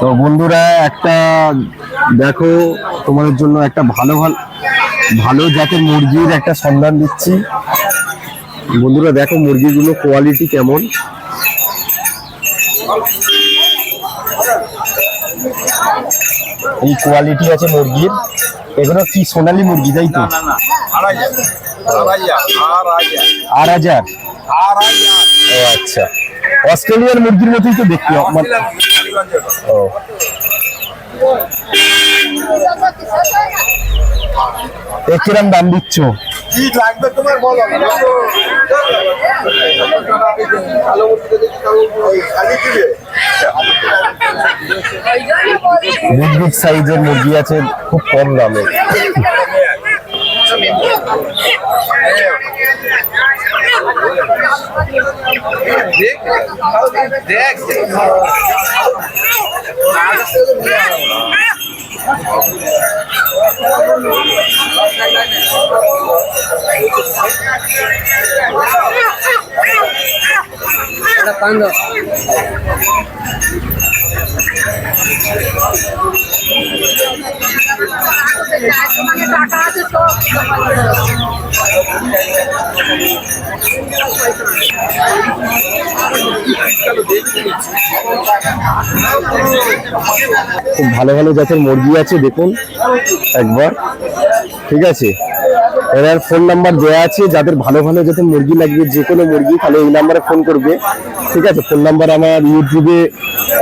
তো বন্ধুরা একটা দেখো তোমাদের জন্য একটা ভালো ভালো ভালো জাতের মুরগির একটা সন্ধান দিচ্ছি। বন্ধুরা দেখো মুরগিগুলো কোয়ালিটি কেমন। এই কোয়ালিটি আছে মুরগির। এগুলো কি সোনালি মুরগি তাই তো? না হাজার। আচ্ছা। অস্ট্রেলিয়ার মুরগির মতোই তো দেখতে মানে- ও। কিরম দাম দিচ্ছ? দেখি বিগ বিগ সাইজের মুরগি আছে খুব কম দামে। দেখ। Tapando. খুব ভালো ভালো জাতের মুরগি আছে দেখুন একবার। ঠিক আছে? এনার ফোন নাম্বার দেওয়া আছে, যাদের ভালো ভালো যাতে মুরগি লাগবে, যে কোনো মুরগি, তাহলে এই নাম্বারে ফোন করবে। ঠিক আছে? ফোন নাম্বার আমার ইউটিউবে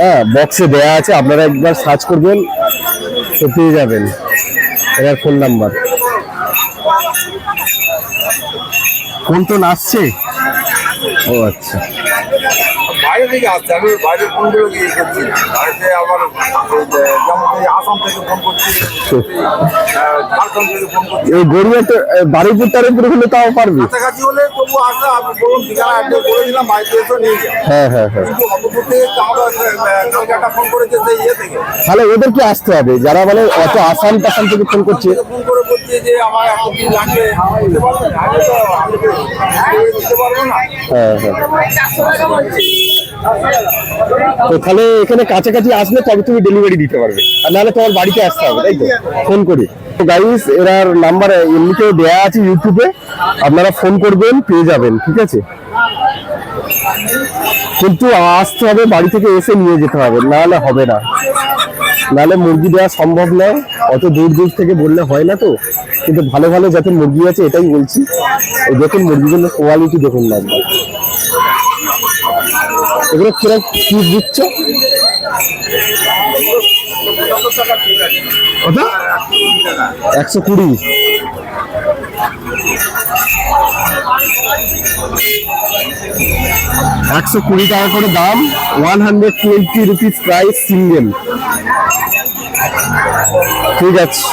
হ্যাঁ বক্সে দেওয়া আছে, আপনারা একবার সার্চ করবেন, তো পেয়ে যাবেন। এনার ফোন নাম্বার ফোন তো নাচছে ও আচ্ছা। বাইরে থেকে আসছে আমি বাইরে ফোনগুলো করছি। বাড়িতে আবার যেমন আসাম থেকে ফোন করছি আহ, ঝাড়খণ্ড থেকে ফোন করছি। এই গড়িয়া বারুইপুর তারুপুর হলে তাও পারবি। কাছাকাছি হলে তবু আসলে আপনি বলুন ঠিকানা করে দিলাম বাড়িতে এসে নিয়ে যাও। হ্যাঁ হ্যাঁ হ্যাঁ। কিন্তু অত থেকে আমরা আহ, ফোন করেছে সেই ইয়ে থেকে। তাহলে ওদেরকে আসতে হবে? যারা মানে অত আসাম টাসাম থেকে ফোন করছে। ফোন করে বলছে যে আমার এত কি লাগবে? আমি আমি দিতে পারব না। হ্যাঁ হ্যাঁ। তো তাহলে এখানে কাছাকাছি আসলে তবে তুমি ডেলিভারি দিতে পারবে। আর নাহলে তোমার বাড়িতে আসতে হবে, তাই তো? ফোন করে। তো গাইস এরার নাম্বার এমনিতেও দেওয়া আছে ইউটিউবে আপনারা ফোন করবেন, পেয়ে যাবেন, ঠিক আছে? কিন্তু আসতে হবে, বাড়ি থেকে এসে নিয়ে যেতে হবে নাহলে হবে না। নাহলে মুরগি দেওয়া সম্ভব নয়। অত দূর দূর থেকে বললে হয় না তো। কিন্তু ভালো ভালো যাতে মুরগি আছে, এটাই বলছি। দেখুন মুরগিগুলোর কোয়ালিটি দেখুন একবার। এগুলো কীরকম কি দিচ্ছ? ওটা একশো কুড়ি। একশো কুড়ি টাকা করে দাম one hundred twenty rupees price single ঠিক আছে।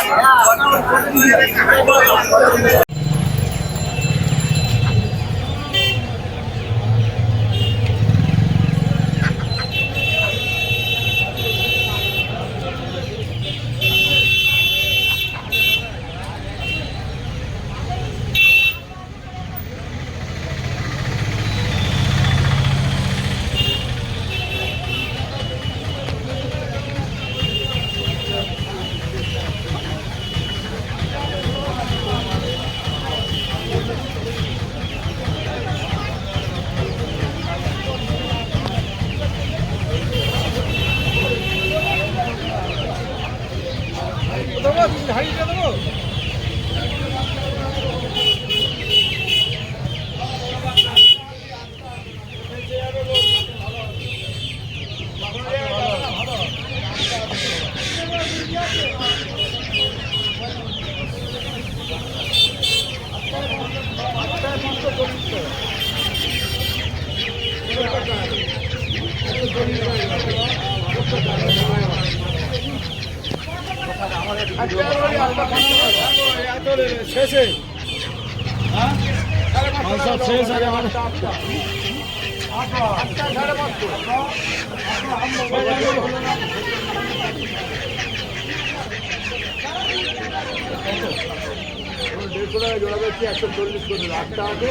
দেড়শো টাকা জোড়া বেশি একশো চল্লিশ করে আটটা আছে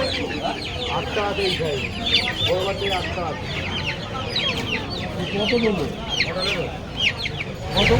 আটটা আছে এই সাইজ বড় থেকে আটটা আছে তো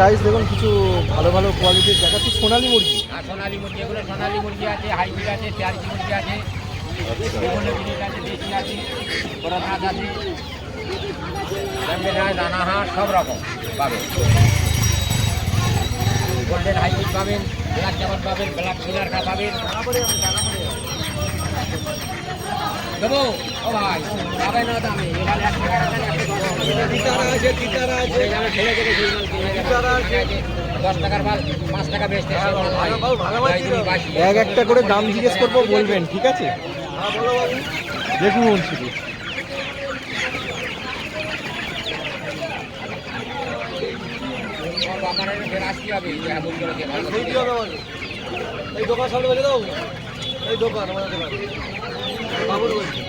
গাইস দেখুন, কিছু ভালো ভালো কোয়ালিটির দেখাচ্ছি। সোনালি মুরগি। আর সোনালি মুরগি, এগুলো সোনালি মুরগি আছে, হাইব্রিড আছে চার্জি মুরগি আছে রানাহাট সব রকম পাবেন। গোল্ডেন হাইব্রিড পাবেন ব্ল্যাক চামচ পাবেন ব্ল্যাক সিনারটা পাবেন। দেবো। এক একটা করে দাম জিজ্ঞেস করব, বলবেন, ঠিক আছে? দেখুন, শুধু। এই দোকান সামনে বেরিয়ে দাও। এই দোকান, আমাদের দোকান। বাবুর বলছি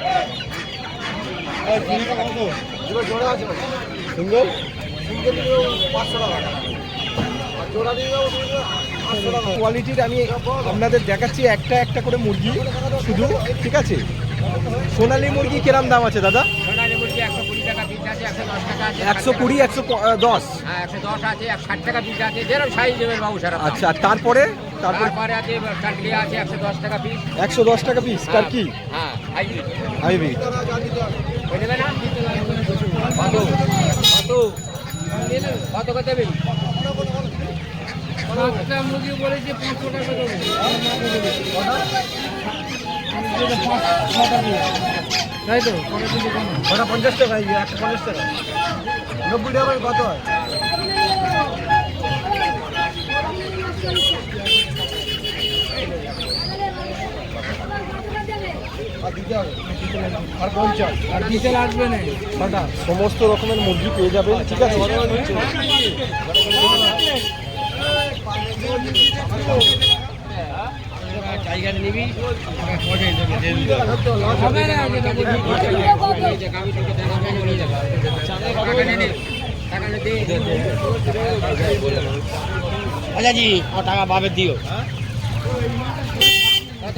সিঙ্গেল? সিঙ্গেল পাঁচশো টাকা কোয়ালিটির আমি আপনাদের দেখাচ্ছি একটা একটা করে মুরগি শুধু ঠিক আছে? সোনালি মুরগি কিরাম দাম আছে দাদা? একশো কুড়ি টাকা একশো দশ হ্যাঁ। আচ্ছা আর তারপরে? তারপরে? তারপরে আছে একশো দশ টাকা পিস তার কি হাইব্রিড কত কত কত কত দেবেন একটা মুরগি বলেছে পাঁচশো টাকা দেবো তাই তো ওটা পঞ্চাশ টাকা একশো পঞ্চাশ টাকা নব্বই টাকা কত হয় দিতে হবে সমস্ত রকমের মুরগি পেয়ে যাবেন ঠিক আছে? দে আচ্ছা জি টাকা পাবে দিও। কত?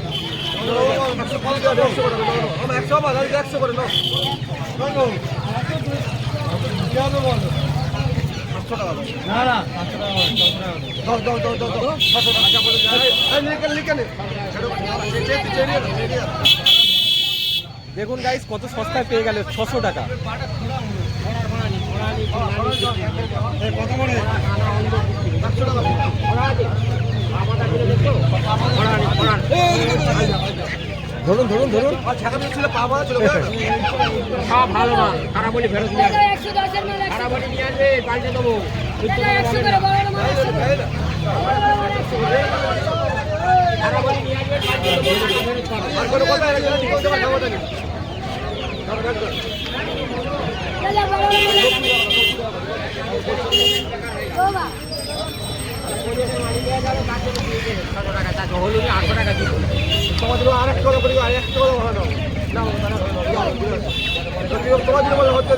দেখুন গাইস কত সস্তায় পেয়ে গেল ছশো টাকা। ধরুন ধরুন ধরুন। সব ভালো মাল। বলি ফেরত নিয়ে খারাপ বলি নিয়ে আসবে পাল্টে দেবো। একশো করে বড় বড় মাল একশো করে। খারাপ বলি নিয়ে আসবে পাল্টে দেবো ফেরত পাবে দাদা, বড় বড় মাল একশো। বাবা, ছশো টাকা চারশো হলুদ আটশো টাকা দিব তোমাদের আর একটা করে করি আর একটা করে ভালো না তোমাদের বলে হচ্ছে